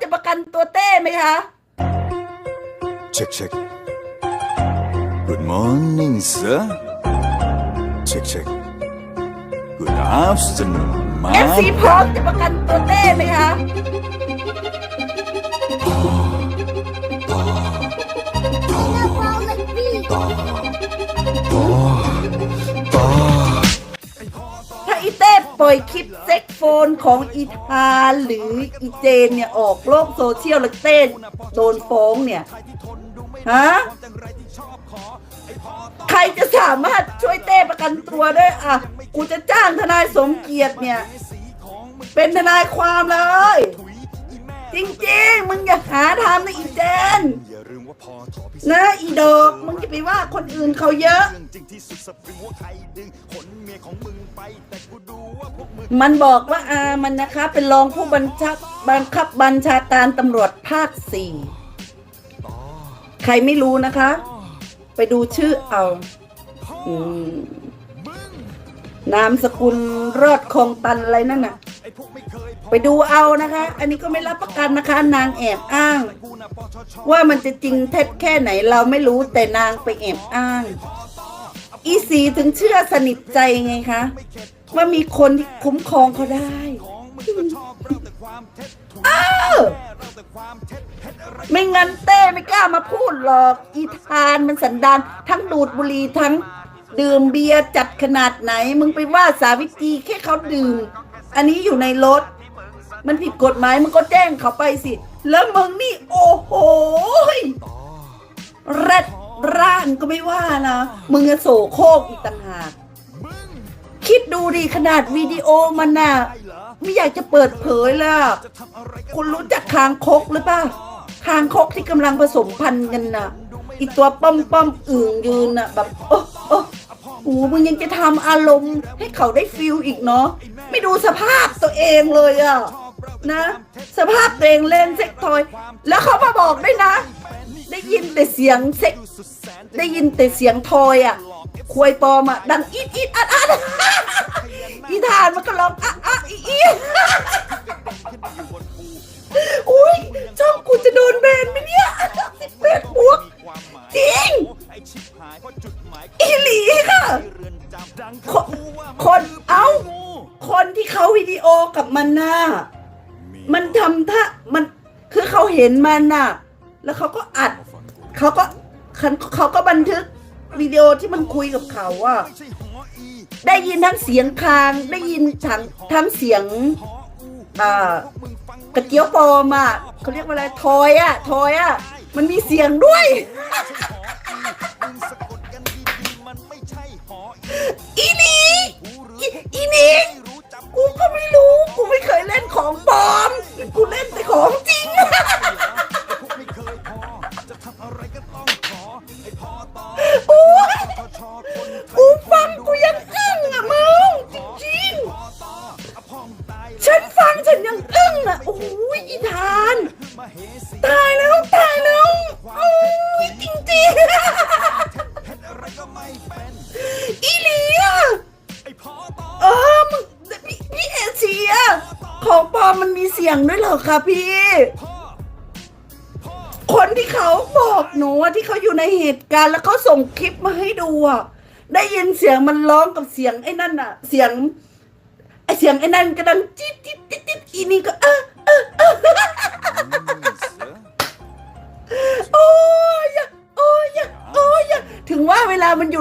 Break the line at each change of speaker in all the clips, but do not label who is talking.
จะประกันตัวเต้ไหมคะ
Check, check. Good morning, sir. Check, check. Good afternoon,
เอฟซี
ma'am.
พร้อมจะป ของอีธานหรืออีเจนเนี่ยออกโลกโซเชียลแล้วเต้นโดนฟ้องเนี่ยฮะใครจะสามารถช่วยเต้ประกันตัวได้อะ กูจะจ้างทนายสมเกียรติเนี่ย เป็นทนายความเลย จริงๆ มึงอย่าหาทำนะอีเจน
อย่าลืมว่าพอถอพิ
นะอีดอกมึงจะไปว่าคนอื่นเขาเยอะ
เรื่องจริงที่สุดสปริงว่าใครดึงขนเมียของมึงไปแต่กูดูว่าพวกมึง
มันบอกว่าอามันนะคะ เป็นรองผู้บัญชาบังคับบัญชาการตำรวจภาคสี่ใครไม่รู้นะคะ ไปดูชื่อเอาอืมนามสกุลรอดคลองตันอะไรนั่นน่ะ
ไป
ดูเอานะคะ อันนี้ก็ไม่รับประกันนะคะ นางแอบอ้าง ว่ามันจะจริงเท็จแค่ไหนเราไม่รู้แต่นางไปแอบอ้าง อีสีถึงเชื่อสนิทใจไงคะว่ามีคนที่คุ้มครองเขาได้
ของมึงก็ชอบเล่าแต่ความเท็จถูก
อ้าว
เล่าแต่ความเท็จเท็จอไม่
งั้นเต้ไม่กล้ามาพูดหรอก อีทานมันสันดานทั้งดูดบุหรี่ทั้ง ดื่มเบียร์จัดขนาดไหน มึงไปว่าสาวิตรีแค่เขาดื่ม อันนี้อยู่ในรถ มันผิดกฎหมายมึงก็แจ้งเขาไปสิ แล้วมึงนี่ โอ้โหแรดร่านก็ไม่ว่านะ มึงจะโสโครกอีกต่างหากคิดดูดิขนาดวิดีโอมันน่ะไม่อยากจะเปิดเผยเลยอะคุณรู้จักคางคกหรือเปล่าคางคกที่กำลังผสมพันธุ์กันน่ะอีตัวป้อมป้อมอึ่งยืนน่ะ แบบโอ้โอ้โอ้มึงยังจะทำอารมณ์ให้เขาได้ฟิลอีกเนาะไม่ดูสภาพตัวเองเลยอะ นะ สภาพตัวเองเล่นเซ็กทอย แล้วเขามาบอกด้วยนะ ได้ยินแต่เสียงเซ็กได้ยินแต่เสียงทอยอะควยปลอมอะดังอีดอีดอัดอัดอีทานมันก็ร้องอะอะอีอีอุ้ยช่องกูจะโดนแบนไหมเนี่ย
ห็น
มันน่ะ แล้วเขาก็อัด เขาก็เขาเขาก็บันทึกวิดีโอที่มันคุยกับเขาอะได้ยินทั้งเสียงคาง ได้ยินทั้งทั้งเสียงอ่ากระเจียวปอมอะเขาเรียกว่าอะไรทอยอะทอยอะมันมีเสียงด้วย ตายแล้วตายแล้วโอ้ยจริงๆอีหลีอะเออมึงพี่เอเชียของปลอมมันมีเสียงด้วยเหรอคะพี่ คนที่เขาบอกหนูอะที่เขาอยู่ในเหตุการณ์แล้วเขาส่งคลิปมาให้ดูอะได้ยินเสียงมันร้องกับเสียงไอ้นั่นอะเสียงไอเสียงไอ้นั่นก็ดังจิ๊ดจิ๊ดจิ๊ดจิ๊ดอีนี่ก็เออ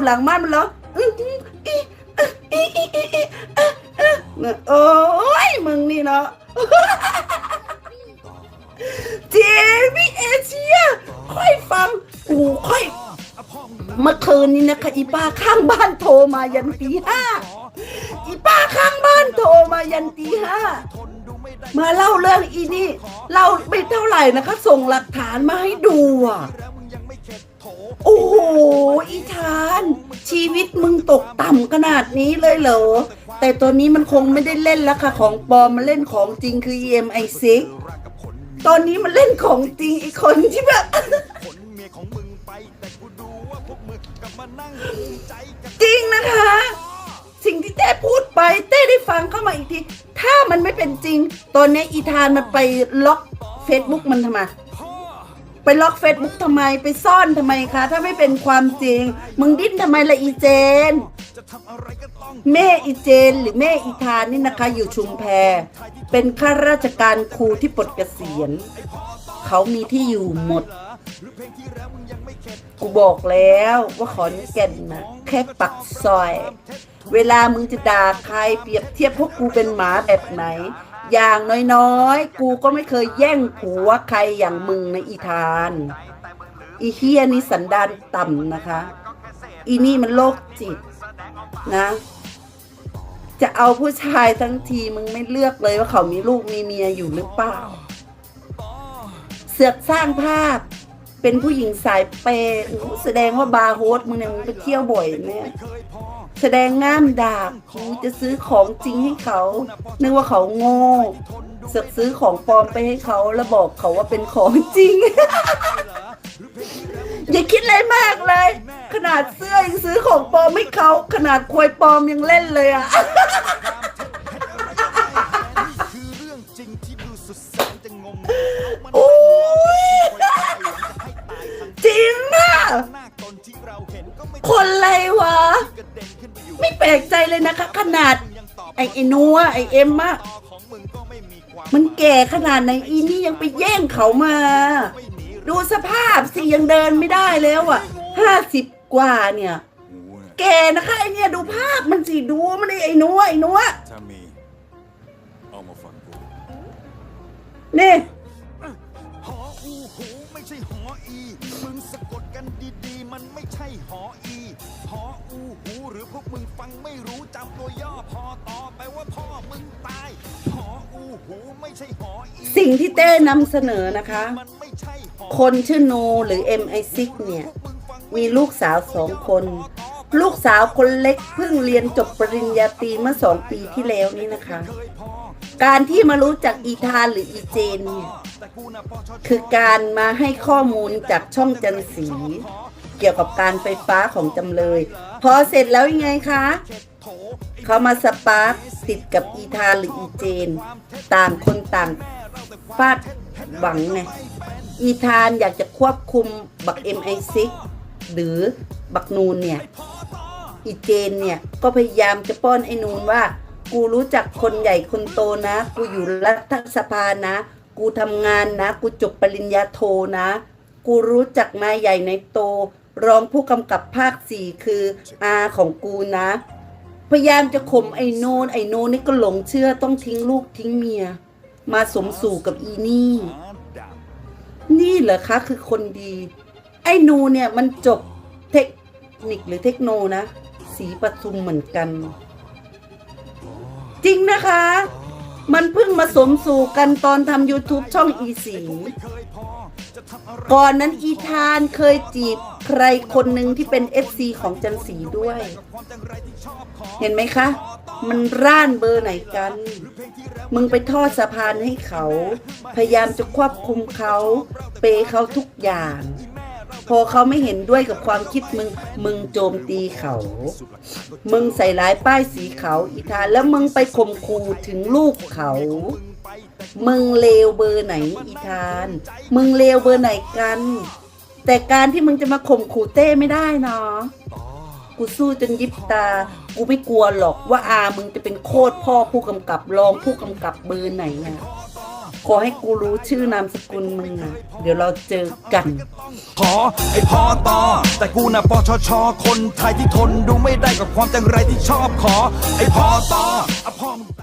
หลังบ้านมันร้องอื้ออื้ออีเอ้ออีอีอีอีเอ้อเอ้อเนี่ยโอ้ยมึงนี่เนาะเจมี่เอเชียค่อยฟังกูค่อยเมื่อคืนนี้นะคะอีป้าข้างบ้านโทรมายันตีห้าอีป้าข้างบ้านโทรมายันตีห้ามาเล่าเรื่องอีนี่เล่าไม่เท่าไหร่นะคะส่งหลักฐานมาให้ดูอะโอ้โห ชีวิตมึงตกต่ำขนาดนี้เลยเหรอ แต่ตัวนี้มันคงไม่ได้เล่นแล้วค่ะ ของปลอมมันเล่นของจริงคือ EMI6 ตอนนี้มันเล่นของจริงอีกคนที่แบบ
จกับ
จริงนะคะ สิ่งที่เต้พูดไปเต้ได้ฟังเข้ามาอีกที ถ้ามันไม่เป็นจริง ตอนนี้อีธานมันไปล็อกเฟซบุ๊กมันทำไม ไปล็อกเฟซบุ๊กทำไมไปซ่อนทำไมคะ ถ้าไม่เป็นความจริง มึงดิ้นทำไมละอีเจน แม่อีเจนหรือแม่อีทานนี่นะคะ อยู่ชุมแพ เป็นข้าราชการครูที่ปลดเกษียณ เขามีที่อยู่หมด กูบอกแล้วว่าขอนแก่นนะแค่ปักซอย เวลามึงจะด่าใครเปรียบเทียบพวกกูเป็นหมาแบบไหน อย่างน้อยๆ กูก็ไม่เคยแย่งผัวใครอย่างมึงในอีทาน อีเฮียนี่สันดานต่ำนะคะ อีนี่มันโรคจิตนะ จะเอาผู้ชายทั้งทีมึงไม่เลือกเลยว่าเขามีลูกมีเมียอยู่หรือเปล่า เสือกสร้างภาพเป็นผู้หญิงสายเปย์แสดงว่าบาร์โฮสมึงเนี่ยมึงไปเที่ยวบ่อยเนี่ย แสดงง่ามดาบกูจะซื้อของจริงให้เขานึกว่าเขาโง่เสกซื้อของปลอมไปให้เขาแล้วบอกเขาว่าเป็นของจริง อย่าคิดอะไรมากเลย ขนาดเสื้อยังซื้อของปลอมให้เขาขนาดควยปลอมยังเล่นเลยอะ
คือเรื่องจริงนะ
โอ้ยจริงอะ
หน้าตนที่เราเห็นก็ไม่
คนไรวะ
ปอยู่
ไม่แปลกใจเลยนะคะ ขนาด ไอ้ไอ้นัวไอ้เอ็มอะ
ต่อของมึงก็ไม่มีความ
มันแก่ขนาดไหนอีนี่ยังไปแย่งเขามา ดูสภาพสิยังเดินไม่ได้แล้วอะห้าสิบกว่าเนี่ย แก่นะคะไอเนี่ยดูภาพมันสิดูมันไอ้นัวไอ้นัว
ถ้ามีเอามาฟังกู
นี่
ออูหูไม่ใช่หออี มึงสะกดกันดีๆ มันไม่ใช่หออี หออูหูหรือพวกมึงฟังไม่รู้จำตัวย่อพอต่อแปลว่าพ่อมึงตาย หออูหูไม่ใช่หออี
สิ่งที่เต้นำเสนอนะคะ
มันไม่ใช่หอ
คนชื่อโนหรือ MI6 เนี่ย มีลูกสาวสองคน ลูกสาวคนเล็กเพิ่งเรียนจบปริญญาตรีเมื่อสองปีที่แล้วนี่นะคะ การที่มารู้จักอีธานหรืออีเจนเนี่ยคือการมาให้ข้อมูลจากช่องจันสี เกี่ยวกับการไฟฟ้าของจำเลย พอเสร็จแล้วยังไงคะเขามาสปาร์ติดกับอีธานหรืออีเจน ต่างคนต่างฟาดหวังไงอีธานอยากจะควบคุมบัก MI6 หรือบักนูนเนี่ย อีเจนเนี่ยก็พยายามจะป้อนไอ้นูนว่า กูรู้จักคนใหญ่คนโตนะ กูอยู่รัฐสภานะ กูทำงานนะ กูจบปริญญาโทนะ กูรู้จักนายใหญ่ในโต รองผู้กำกับภาคสี่คืออาของกูนะ พยายามจะข่มไอ้โนนไอ้โนนนี่ก็หลงเชื่อต้องทิ้งลูกทิ้งเมีย มาสมสู่กับอีนี่ นี่เหรอคะคือคนดี ไอ้นูเนี่ยมันจบเทคนิคหรือเทคโนนะ สีปทุมเหมือนกัน จริงนะคะ มันเพิ่งมาสมสู่กันตอนทำ YouTube ช่องอีสีก่อนนั้นอีธานเคยจีบใครคนหนึ่งที่เป็น FC ของจันสีด้วย เห็นไหมคะ มันร่านเบอร์ไหนกัน มึงไปทอดสะพานให้เขา พยายามจะควบคุมเขา เปย์เขาทุกอย่าง พอเขาไม่เห็นด้วยกับความคิดมึง มึงโจมตีเขา มึงใส่ร้ายป้ายสีเขาอีทานแล้วมึงไปข่มขู่ถึงลูกเขา มึงเลวเบอร์ไหนอีทาน มึงเลวเบอร์ไหนกัน แต่การที่มึงจะมาข่มขู่เต้ไม่ได้เนาะกูสู้จนยิบตา กูไม่กลัวหรอกว่าอามึงจะเป็นโคตรพ่อผู้กำกับรองผู้กำกับเบอร์ไหนอะ ขอให้กูรู้ชื่อนามสกุลมึงอะเดี๋ยวเราเจอกัน
ขอไอพอต่อแต่กูน่ะปชช คนไทยที่ทนดูไม่ได้กับความจังไรที่ชอบขอ ไอพอต่ออะพ